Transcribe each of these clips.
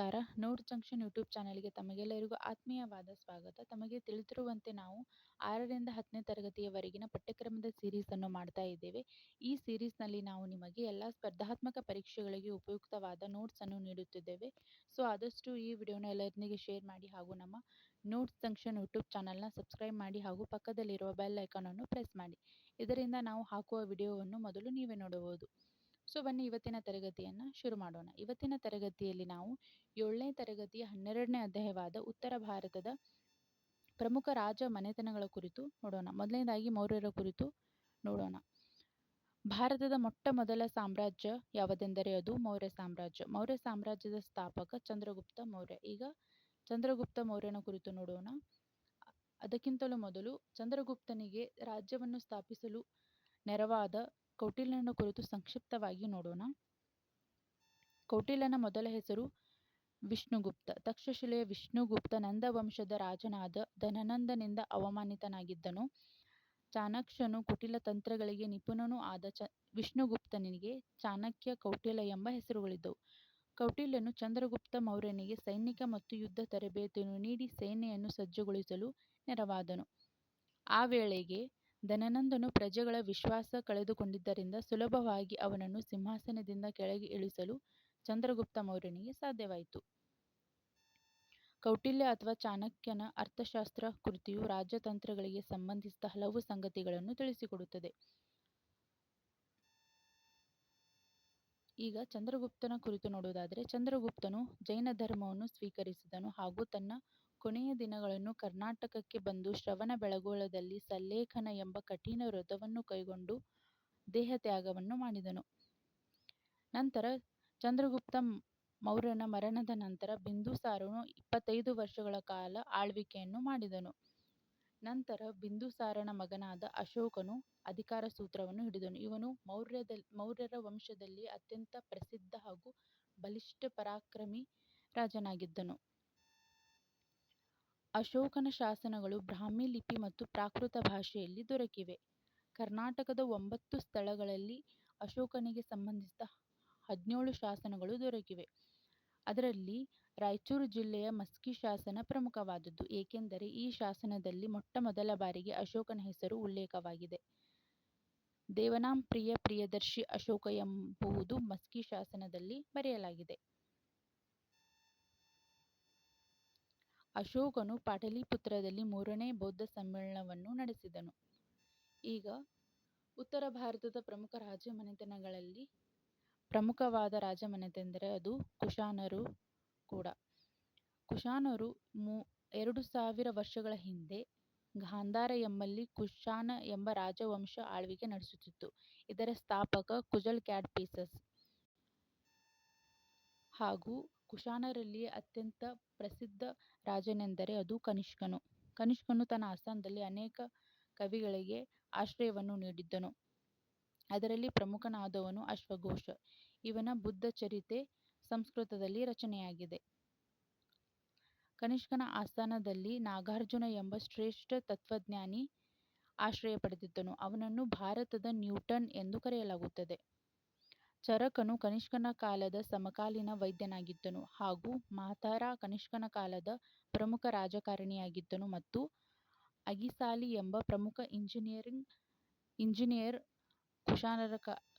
ನಮಸ್ಕಾರ. ನೋಡ್ junction YouTube ಚಾನೆಲ್ಗೆ ತಮಗೆಲ್ಲರಿಗೂ ಆತ್ಮೀಯವಾದ ಸ್ವಾಗತ. ತಮಗೆ ತಿಳಿದಿರುವಂತೆ ನಾವು ಆರರಿಂದ ಹತ್ತನೇ ತರಗತಿಯವರೆಗಿನ ಪಠ್ಯಕ್ರಮದ ಸೀರೀಸ್ ಅನ್ನು ಮಾಡ್ತಾ ಇದ್ದೇವೆ. ಈ ಸೀರೀಸ್ನಲ್ಲಿ ನಾವು ನಿಮಗೆ ಎಲ್ಲ ಸ್ಪರ್ಧಾತ್ಮಕ ಪರೀಕ್ಷೆಗಳಿಗೆ ಉಪಯುಕ್ತವಾದ ನೋಟ್ಸ್ ಅನ್ನು ನೀಡುತ್ತಿದ್ದೇವೆ. ಸೊ, ಆದಷ್ಟು ಈ ವಿಡಿಯೋನ ಎಲ್ಲರೊಂದಿಗೆ ಶೇರ್ ಮಾಡಿ ಹಾಗೂ ನಮ್ಮ ನೋಟ್ಸ್ ಜಂಕ್ಷನ್ ಯೂಟ್ಯೂಬ್ ಚಾನಲ್ನ ಸಬ್ಸ್ಕ್ರೈಬ್ ಮಾಡಿ ಹಾಗೂ ಪಕ್ಕದಲ್ಲಿರುವ ಬೆಲ್ ಐಕಾನನ್ನು ಪ್ರೆಸ್ ಮಾಡಿ. ಇದರಿಂದ ನಾವು ಹಾಕುವ ವಿಡಿಯೋವನ್ನು ಮೊದಲು ನೀವೇ ನೋಡಬಹುದು. ಸೊ, ಬನ್ನಿ ಇವತ್ತಿನ ತರಗತಿಯನ್ನು ಶುರು ಮಾಡೋಣ. ಇವತ್ತಿನ ತರಗತಿಯಲ್ಲಿ ನಾವು ಏಳನೇ ತರಗತಿಯ ಹನ್ನೆರಡನೇ ಅಧ್ಯಾಯವಾದ ಉತ್ತರ ಭಾರತದ ಪ್ರಮುಖ ರಾಜ ಮನೆತನಗಳ ಕುರಿತು ನೋಡೋಣ. ಮೊದಲನೇದಾಗಿ ಮೌರ್ಯರ ಕುರಿತು ನೋಡೋಣ. ಭಾರತದ ಮೊಟ್ಟ ಮೊದಲ ಸಾಮ್ರಾಜ್ಯ ಯಾವುದೆಂದರೆ ಅದು ಮೌರ್ಯ ಸಾಮ್ರಾಜ್ಯ. ಮೌರ್ಯ ಸಾಮ್ರಾಜ್ಯದ ಸ್ಥಾಪಕ ಚಂದ್ರಗುಪ್ತ ಮೌರ್ಯ. ಈಗ ಚಂದ್ರಗುಪ್ತ ಮೌರ್ಯನ ಕುರಿತು ನೋಡೋಣ. ಅದಕ್ಕಿಂತಲೂ ಮೊದಲು ಚಂದ್ರಗುಪ್ತನಿಗೆ ರಾಜ್ಯವನ್ನು ಸ್ಥಾಪಿಸಲು ನೆರವಾದ ಕೌಟಿಲ್ಯನ ಕುರಿತು ಸಂಕ್ಷಿಪ್ತವಾಗಿ ನೋಡೋಣ. ಕೌಟಿಲ್ಯನ ಮೊದಲ ಹೆಸರು ವಿಷ್ಣುಗುಪ್ತ. ತಕ್ಷಶಿಲೆಯ ವಿಷ್ಣುಗುಪ್ತ ನಂದವಂಶದ ರಾಜನಾದ ಧನನಂದನಿಂದ ಅವಮಾನಿತನಾಗಿದ್ದನು. ಚಾಣಕ್ಷನು ಕುಟಿಲ ತಂತ್ರಗಳಿಗೆ ನಿಪುಣನೂ ಆದ ಚ ವಿಷ್ಣುಗುಪ್ತನಿಗೆ ಚಾಣಕ್ಯ ಕೌಟಿಲ ಎಂಬ ಹೆಸರುಗಳಿದ್ದವು. ಕೌಟಿಲ್ಯನು ಚಂದ್ರಗುಪ್ತ ಮೌರ್ಯನಿಗೆ ಸೈನಿಕ ಮತ್ತು ಯುದ್ಧ ತರಬೇತಿಯನ್ನು ನೀಡಿ ಸೇನೆಯನ್ನು ಸಜ್ಜುಗೊಳಿಸಲು ನೆರವಾದನು. ಆ ವೇಳೆಗೆ ಧನನಂದನು ಪ್ರಜೆಗಳ ವಿಶ್ವಾಸ ಕಳೆದುಕೊಂಡಿದ್ದರಿಂದ ಸುಲಭವಾಗಿ ಅವನನ್ನು ಸಿಂಹಾಸನದಿಂದ ಕೆಳಗೆ ಇಳಿಸಲು ಚಂದ್ರಗುಪ್ತ ಮೌರ್ಯನಿಗೆ ಸಾಧ್ಯವಾಯಿತು. ಕೌಟಿಲ್ಯ ಅಥವಾ ಚಾಣಕ್ಯನ ಅರ್ಥಶಾಸ್ತ್ರ ಕೃತಿಯು ರಾಜತಂತ್ರಗಳಿಗೆ ಸಂಬಂಧಿಸಿದ ಹಲವು ಸಂಗತಿಗಳನ್ನು ತಿಳಿಸಿಕೊಡುತ್ತದೆ. ಈಗ ಚಂದ್ರಗುಪ್ತನ ಕುರಿತು ನೋಡುವುದಾದರೆ, ಚಂದ್ರಗುಪ್ತನು ಜೈನ ಧರ್ಮವನ್ನು ಸ್ವೀಕರಿಸಿದನು ಹಾಗೂ ತನ್ನ ಕೊನೆಯ ದಿನಗಳನ್ನು ಕರ್ನಾಟಕಕ್ಕೆ ಬಂದು ಶ್ರವಣಬೆಳಗೊಳದಲ್ಲಿ ಸಲ್ಲೇಖನ ಎಂಬ ಕಠಿಣ ವ್ರತವನ್ನು ಕೈಗೊಂಡು ದೇಹತ್ಯಾಗವನ್ನು ಮಾಡಿದನು. ನಂತರ ಚಂದ್ರಗುಪ್ತ ಮೌರ್ಯನ ಮರಣದ ನಂತರ ಬಿಂದುಸಾರನು ಇಪ್ಪತ್ತೈದು ವರ್ಷಗಳ ಕಾಲ ಆಳ್ವಿಕೆಯನ್ನು ಮಾಡಿದನು. ನಂತರ ಬಿಂದುಸಾರನ ಮಗನಾದ ಅಶೋಕನು ಅಧಿಕಾರ ಸೂತ್ರವನ್ನು ಹಿಡಿದನು. ಇವನು ಮೌರ್ಯರ ವಂಶದಲ್ಲಿ ಅತ್ಯಂತ ಪ್ರಸಿದ್ಧ ಹಾಗೂ ಬಲಿಷ್ಠ ಪರಾಕ್ರಮಿ ರಾಜನಾಗಿದ್ದನು. ಅಶೋಕನ ಶಾಸನಗಳು ಬ್ರಾಹ್ಮಿ ಲಿಪಿ ಮತ್ತು ಪ್ರಾಕೃತ ಭಾಷೆಯಲ್ಲಿ ದೊರಕಿವೆ. ಕರ್ನಾಟಕದ ಒಂಬತ್ತು ಸ್ಥಳಗಳಲ್ಲಿ ಅಶೋಕನಿಗೆ ಸಂಬಂಧಿಸಿದ ಹದಿನೇಳು ಶಾಸನಗಳು ದೊರಕಿವೆ. ಅದರಲ್ಲಿ ರಾಯಚೂರು ಜಿಲ್ಲೆಯ ಮಸ್ಕಿ ಶಾಸನ ಪ್ರಮುಖವಾದದ್ದು. ಏಕೆಂದರೆ ಈ ಶಾಸನದಲ್ಲಿ ಮೊಟ್ಟ ಮೊದಲ ಬಾರಿಗೆ ಅಶೋಕನ ಹೆಸರು ಉಲ್ಲೇಖವಾಗಿದೆ. ದೇವನಾಂಪ್ರಿಯ ಪ್ರಿಯದರ್ಶಿ ಅಶೋಕ ಎಂಬುವುದು ಮಸ್ಕಿ ಶಾಸನದಲ್ಲಿ ಬರೆಯಲಾಗಿದೆ. ಅಶೋಕನು ಪಾಟಲಿಪುತ್ರದಲ್ಲಿ ಮೂರನೇ ಬೌದ್ಧ ಸಮ್ಮೇಳನವನ್ನು ನಡೆಸಿದನು. ಈಗ ಉತ್ತರ ಭಾರತದ ಪ್ರಮುಖ ರಾಜಮನೆತನಗಳಲ್ಲಿ ಪ್ರಮುಖವಾದ ರಾಜಮನೆತೆಂದರೆ ಅದು ಕುಶಾನರು ಕೂಡ. ಕುಶಾನರು ಮೂ, ಎರಡು ಸಾವಿರ ವರ್ಷಗಳ ಹಿಂದೆ ಗಾಂಧಾರ ಎಂಬಲ್ಲಿ ಕುಶಾನ ಎಂಬ ರಾಜವಂಶ ಆಳ್ವಿಕೆ ನಡೆಸುತ್ತಿತ್ತು. ಇದರ ಸ್ಥಾಪಕ ಕುಜಲ್ ಕ್ಯಾಡ್ಫಿಸಸ್ ಹಾಗೂ ಕುಶಾನರಲ್ಲಿಯೇ ಅತ್ಯಂತ ಪ್ರಸಿದ್ಧ ರಾಜನೆಂದರೆ ಅದು ಕನಿಷ್ಕನು. ಕನಿಷ್ಕನು ತನ್ನ ಆಸ್ಥಾನದಲ್ಲಿ ಅನೇಕ ಕವಿಗಳಿಗೆ ಆಶ್ರಯವನ್ನು ನೀಡಿದ್ದನು. ಅದರಲ್ಲಿ ಪ್ರಮುಖನಾದವನು ಅಶ್ವಘೋಷ. ಇವನ ಬುದ್ಧ ಚರಿತೆ ಸಂಸ್ಕೃತದಲ್ಲಿ ರಚನೆಯಾಗಿದೆ. ಕನಿಷ್ಕನ ಆಸ್ಥಾನದಲ್ಲಿ ನಾಗಾರ್ಜುನ ಎಂಬ ಶ್ರೇಷ್ಠ ತತ್ವಜ್ಞಾನಿ ಆಶ್ರಯ ಪಡೆದಿದ್ದನು. ಅವನನ್ನು ಭಾರತದ ನ್ಯೂಟನ್ ಎಂದು ಕರೆಯಲಾಗುತ್ತದೆ. ಚರಕನು ಕನಿಷ್ಕನ ಕಾಲದ ಸಮಕಾಲೀನ ವೈದ್ಯನಾಗಿದ್ದನು ಹಾಗೂ ಮಾತಾರ ಕನಿಷ್ಕನ ಕಾಲದ ಪ್ರಮುಖ ರಾಜಕಾರಣಿಯಾಗಿದ್ದನು ಮತ್ತು ಅಗಿಸಾಲಿ ಎಂಬ ಪ್ರಮುಖ ಇಂಜಿನಿಯರಿಂಗ್, ಇಂಜಿನಿಯರ್ ಕುಶಾನರ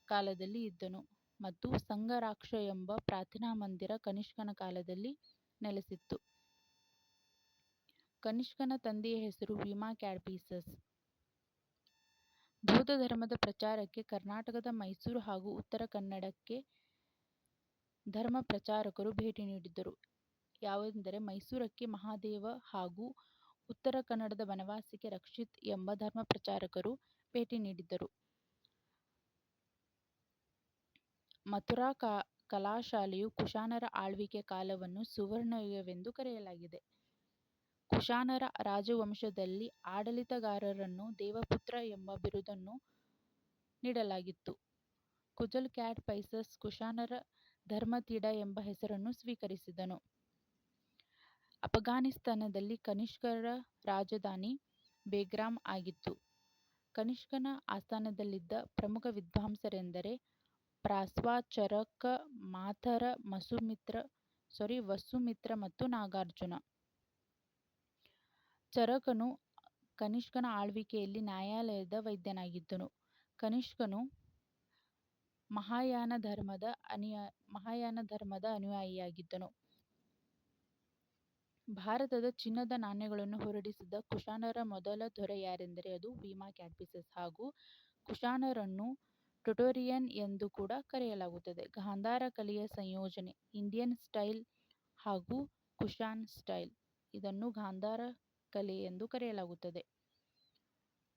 ಕಾಲದಲ್ಲಿ ಇದ್ದನು ಮತ್ತು ಸಂಗರಾಕ್ಷ ಎಂಬ ಪ್ರಾರ್ಥನಾ ಮಂದಿರ ಕನಿಷ್ಕನ ಕಾಲದಲ್ಲಿ ನೆಲೆಸಿತ್ತು. ಕನಿಷ್ಕನ ತಂದೆಯ ಹೆಸರು ವಿಮಾ ಕ್ಯಾಡ್ಫಿಸಸ್ ಬೌದ್ಧ ಧರ್ಮದ ಪ್ರಚಾರಕ್ಕೆ ಕರ್ನಾಟಕದ ಮೈಸೂರು ಹಾಗೂ ಉತ್ತರ ಕನ್ನಡಕ್ಕೆ ಧರ್ಮ ಪ್ರಚಾರಕರು ಭೇಟಿ ನೀಡಿದ್ದರು. ಯಾವೆಂದರೆ ಮೈಸೂರಕ್ಕೆ ಮಹಾದೇವ ಹಾಗೂ ಉತ್ತರ ಕನ್ನಡದ ಬನವಾಸಿಗೆ ರಕ್ಷಿತ್ ಎಂಬ ಧರ್ಮ ಪ್ರಚಾರಕರು ಭೇಟಿ ನೀಡಿದ್ದರು. ಮಥುರಾ ಕಲಾಶಾಲೆಯು ಕುಶಾನರ ಆಳ್ವಿಕೆ ಕಾಲವನ್ನು ಸುವರ್ಣಯುಗವೆಂದು ಕರೆಯಲಾಗಿದೆ. ಕುಶಾನರ ರಾಜವಂಶದಲ್ಲಿ ಆಡಳಿತಗಾರರನ್ನು ದೇವಪುತ್ರ ಎಂಬ ಬಿರುದನ್ನು ನೀಡಲಾಗಿತ್ತು. ಕುಜಲ್ ಕ್ಯಾಡ್ಫೈಸಸ್ ಕುಶಾನರ ಧರ್ಮತೀಡ ಎಂಬ ಹೆಸರನ್ನು ಸ್ವೀಕರಿಸಿದನು. ಅಫಘಾನಿಸ್ತಾನದಲ್ಲಿ ಕನಿಷ್ಕರ ರಾಜಧಾನಿ ಬೇಗ್ರಾಮ್ ಆಗಿತ್ತು. ಕನಿಷ್ಕನ ಆಸ್ಥಾನದಲ್ಲಿದ್ದ ಪ್ರಮುಖ ವಿದ್ವಾಂಸರೆಂದರೆ ಪ್ರಾಸ್ವಾ ಚರಕ ಮಾಥರ ಮಸುಮಿತ್ರ ಸಾರಿ ವಸುಮಿತ್ರ ಮತ್ತು ನಾಗಾರ್ಜುನ. ಚರಕನು ಕನಿಷ್ಕನ ಆಳ್ವಿಕೆಯಲ್ಲಿ ನ್ಯಾಯಾಲಯದ ವೈದ್ಯನಾಗಿದ್ದನು. ಕನಿಷ್ಕನು ಮಹಾಯಾನ ಧರ್ಮದ ಅನುಯ, ಮಹಾಯಾನ ಧರ್ಮದ ಅನುಯಾಯಿಯಾಗಿದ್ದನು. ಭಾರತದ ಚಿನ್ನದ ನಾಣ್ಯಗಳನ್ನು ಹೊರಡಿಸಿದ ಕುಶಾನರ ಮೊದಲ ದೊರೆ ಯಾರೆಂದರೆ ಅದು ವೀಮಾ ಕ್ಯಾಡ್ಫಿಸಸ್ ಹಾಗೂ ಕುಶಾನರನ್ನು ಟೊಟೋರಿಯನ್ ಎಂದು ಕೂಡ ಕರೆಯಲಾಗುತ್ತದೆ. ಗಾಂಧಾರ ಕಲೆಯ ಸಂಯೋಜನೆ, ಇಂಡಿಯನ್ ಸ್ಟೈಲ್ ಹಾಗೂ ಕುಶಾನ್ ಸ್ಟೈಲ್ ಇದನ್ನು ಗಾಂಧಾರ ಕಲೆ ಎಂದು ಕರೆಯಲಾಗುತ್ತದೆ.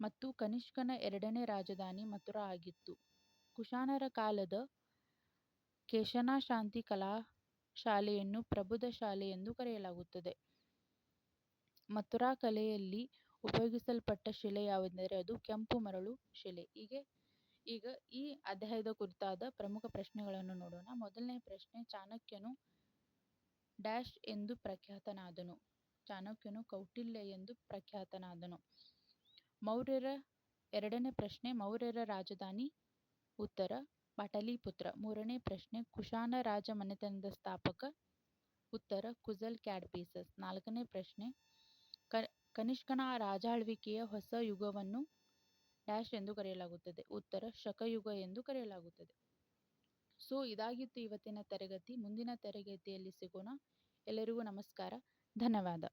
ಮತ್ತು ಕನಿಷ್ಕನ ಎರಡನೇ ರಾಜಧಾನಿ ಮಥುರಾ ಆಗಿತ್ತು. ಕುಶಾನರ ಕಾಲದ ಕೇಶನ ಶಾಂತಿ ಕಲಾ ಶಾಲೆಯನ್ನು ಪ್ರಬುದ್ಧ ಶಾಲೆ ಎಂದು ಕರೆಯಲಾಗುತ್ತದೆ. ಮಥುರಾ ಕಲೆಯಲ್ಲಿ ಉಪಯೋಗಿಸಲ್ಪಟ್ಟ ಶಿಲೆ ಯಾವುದೆಂದರೆ ಅದು ಕೆಂಪು ಮರಳು ಶಿಲೆ. ಹೀಗೆ, ಈಗ ಈ ಅಧ್ಯಾಯದ ಕುರಿತಾದ ಪ್ರಮುಖ ಪ್ರಶ್ನೆಗಳನ್ನು ನೋಡೋಣ. ಮೊದಲನೇ ಪ್ರಶ್ನೆ, ಚಾಣಕ್ಯನು ಡ್ಯಾಶ್ ಎಂದು ಪ್ರಖ್ಯಾತನಾದನು. ಚಾಣಕ್ಯನು ಕೌಟಿಲ್ಯ ಎಂದು ಪ್ರಖ್ಯಾತನಾದನು. ಮೌರ್ಯರ ಎರಡನೇ ಪ್ರಶ್ನೆ, ಮೌರ್ಯರ ರಾಜಧಾನಿ ಉತ್ತರ, ಪಾಟಲಿಪುತ್ರ. ಮೂರನೇ ಪ್ರಶ್ನೆ, ಕುಶಾನ ರಾಜ ಮನೆತನದ ಸ್ಥಾಪಕ ಉತ್ತರ ಕುಜಲ್ ಕ್ಯಾಡ್ಫಿಸಸ್ ನಾಲ್ಕನೇ ಪ್ರಶ್ನೆ, ಕ, ಕನಿಷ್ಕನ ರಾಜಾಳ್ವಿಕೆಯ ಹೊಸ ಯುಗವನ್ನು ಡ್ಯಾಶ್ ಎಂದು ಕರೆಯಲಾಗುತ್ತದೆ. ಉತ್ತರ, ಶಕಯುಗ ಎಂದು ಕರೆಯಲಾಗುತ್ತದೆ. ಸೊ, ಇದಾಗಿತ್ತು ಇವತ್ತಿನ ತರಗತಿ. ಮುಂದಿನ ತರಗತಿಯಲ್ಲಿ ಸಿಗೋಣ. ಎಲ್ಲರಿಗೂ ನಮಸ್ಕಾರ. ಧನ್ಯವಾದ.